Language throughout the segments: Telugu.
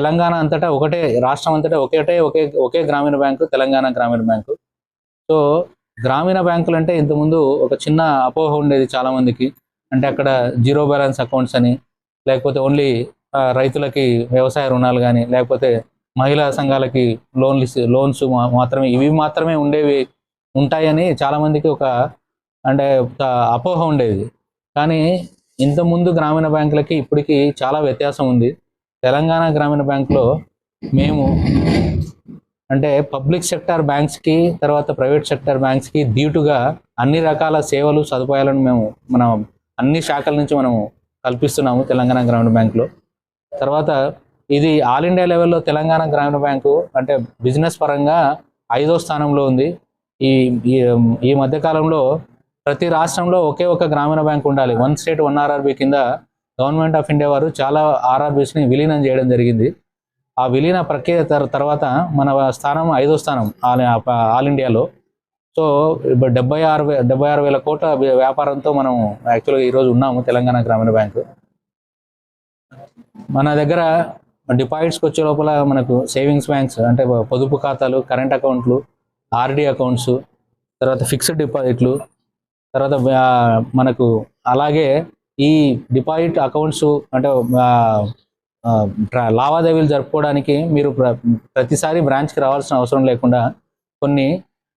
తెలంగాణ అంతటా ఒకటే రాష్ట్రం అంతటా ఒకటే ఒకే ఒకే గ్రామీణ బ్యాంకు తెలంగాణ గ్రామీణ బ్యాంకు. సో గ్రామీణ బ్యాంకులు అంటే ఇంతకుముందు ఒక చిన్న అపోహ ఉండేది చాలా మందికి అంటే అక్కడ జీరో బ్యాలెన్స్ అకౌంట్స్ అని లేకపోతే ఓన్లీ రైతులకి వ్యవసాయ రుణాలు కానీ లేకపోతే మహిళా సంఘాలకి లోన్లు లోన్స్ మాత్రమే ఇవి మాత్రమే ఉండేవి ఉంటాయని చాలా మందికి ఒక అంటే ఒక అపోహ ఉండేది. కానీ ఇంతకుముందు గ్రామీణ బ్యాంకులకి ఇప్పటికి చాలా వ్యత్యాసం ఉంది. తెలంగాణ గ్రామీణ బ్యాంకులో మేము అంటే పబ్లిక్ సెక్టార్ బ్యాంక్స్కి తర్వాత ప్రైవేట్ సెక్టార్ బ్యాంక్స్కి ధీటుగా అన్ని రకాల సేవలు సదుపాయాలను మేము మనం అన్ని శాఖల నుంచి మనము కల్పిస్తున్నాము తెలంగాణ గ్రామీణ బ్యాంకులో. తర్వాత ఇది ఆల్ ఇండియా లెవెల్లో తెలంగాణ గ్రామీణ బ్యాంకు అంటే బిజినెస్ పరంగా ఐదో స్థానంలో ఉంది. ఈ ఈ- మధ్యకాలంలో ప్రతి రాష్ట్రంలో ఒకే ఒక గ్రామీణ బ్యాంక్ ఉండాలి. వన్ స్టేట్ వన్ ఆర్ఆర్బి కింద గవర్నమెంట్ ఆఫ్ ఇండియా వారు చాలా ఆర్ఆర్బీస్ని విలీనం చేయడం జరిగింది. ఆ విలీన ప్రక్రియ తర్వాత మన స్థానం ఐదో స్థానం ఆల్ ఆల్ ఇండియాలో. సో ఇప్పుడు డెబ్బై ఆరు వే- డెబ్బై ఆరు వేల కోట్ల వ్యాపారంతో మనం యాక్చువల్గా ఈరోజు ఉన్నాము తెలంగాణ గ్రామీణ బ్యాంకు. మన దగ్గర డిపాజిట్స్కి వచ్చే లోపల మనకు సేవింగ్స్ బ్యాంక్స్ అంటే పొదుపు ఖాతాలు కరెంట్ అకౌంట్లు ఆర్డి అకౌంట్స్ తర్వాత ఫిక్స్డ్ డిపాజిట్లు తర్వాత మనకు అలాగే ఈ డిపాజిట్ అకౌంట్స్ అంటే లావాదేవీలు జరుపుకోవడానికి మీరు ప్రతిసారి బ్రాంచ్కి రావాల్సిన అవసరం లేకుండా కొన్ని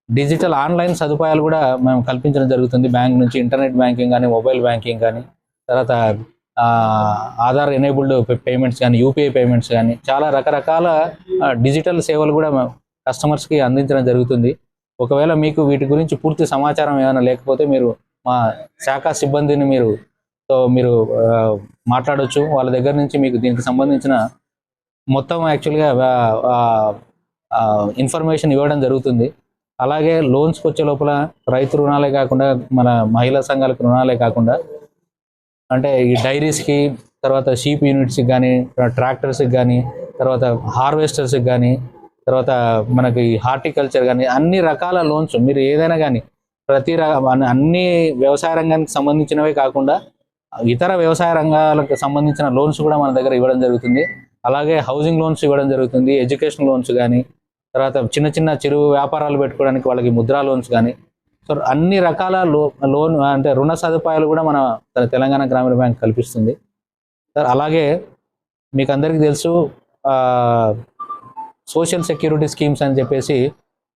డిజిటల్ ఆన్లైన్ సదుపాయాలు కూడా మేము కల్పించడం జరుగుతుంది. బ్యాంక్ నుంచి ఇంటర్నెట్ బ్యాంకింగ్ కానీ మొబైల్ బ్యాంకింగ్ కానీ తర్వాత ఆధార్ ఎనేబుల్డ్ పేమెంట్స్ కానీ యూపీఐ పేమెంట్స్ కానీ చాలా రకరకాల డిజిటల్ సేవలు కూడా కస్టమర్స్కి అందించడం జరుగుతుంది. ఒకవేళ మీకు వీటి గురించి పూర్తి సమాచారం ఏమైనా లేకపోతే మీరు మా శాఖ సిబ్బందిని మీరు సో మీరు మాట్లాడవచ్చు వాళ్ళ దగ్గర నుంచి మీకు దీనికి సంబంధించిన మొత్తం యాక్చువల్గా ఇన్ఫర్మేషన్ ఇవ్వడం జరుగుతుంది. అలాగే లోన్స్కి వచ్చే లోపల రైతు రుణాలే కాకుండా మన మహిళా సంఘాలకు రుణాలే కాకుండా అంటే ఈ డైరీస్కి తర్వాత షీప్ యూనిట్స్కి కానీ ట్రాక్టర్స్కి కానీ తర్వాత హార్వెస్టర్స్కి కానీ తర్వాత మనకి హార్టికల్చర్ కానీ అన్ని రకాల లోన్స్ మీరు ఏదైనా కానీ ప్రతి ర- అన్ని వ్యవసాయ రంగానికి సంబంధించినవే కాకుండా ఇతర వ్యవసాయ రంగాలకు సంబంధించిన లోన్స్ కూడా మన దగ్గర ఇవ్వడం జరుగుతుంది. అలాగే హౌసింగ్ లోన్స్ ఇవ్వడం జరుగుతుంది ఎడ్యుకేషన్ లోన్స్ కానీ తర్వాత చిన్న చిన్న చిరు వ్యాపారాలు పెట్టుకోవడానికి వాళ్ళకి ముద్రా లోన్స్ కానీ సో అన్ని రకాల లో లోన్ అంటే రుణ సదుపాయాలు కూడా మన తెలంగాణ గ్రామీణ బ్యాంక్ కల్పిస్తుంది. సార్ అలాగే మీకు అందరికీ తెలుసు సోషల్ సెక్యూరిటీ స్కీమ్స్ అని చెప్పేసి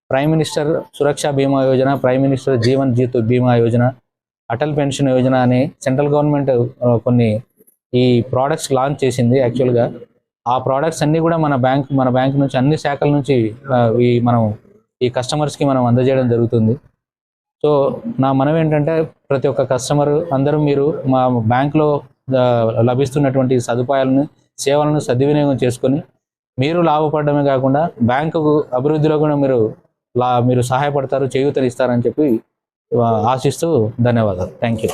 prime minister Suraksha Bima Yojana prime minister Jeevan Jeet Bima Yojana Atal pension Yojana అని సెంట్రల్ గవర్నమెంట్ కొన్ని ఈ ప్రోడక్ట్స్ లాంచ్ చేసింది యాక్చువల్గా ఆ ప్రోడక్ట్స్ అన్నీ కూడా మన బ్యాంక్ మన బ్యాంక్ నుంచి అన్ని శాఖల నుంచి ఈ మనం ఈ కస్టమర్స్కి మనం అందజేయడం జరుగుతుంది. సో నా మనం ఏంటంటే ప్రతి ఒక్క కస్టమర్ అందరూ మీరు మా బ్యాంక్లో లభిస్తున్నటువంటి సదుపాయాలను సేవలను సద్వినియోగం చేసుకొని మీరు లాభపడమే కాకుండా బ్యాంకు అభివృద్ధిలో కూడా మీరు లా మీరు సహాయపడతారు చేయూతలు ఇస్తారని చెప్పి ఆశిస్తూ ధన్యవాదాలు. Thank you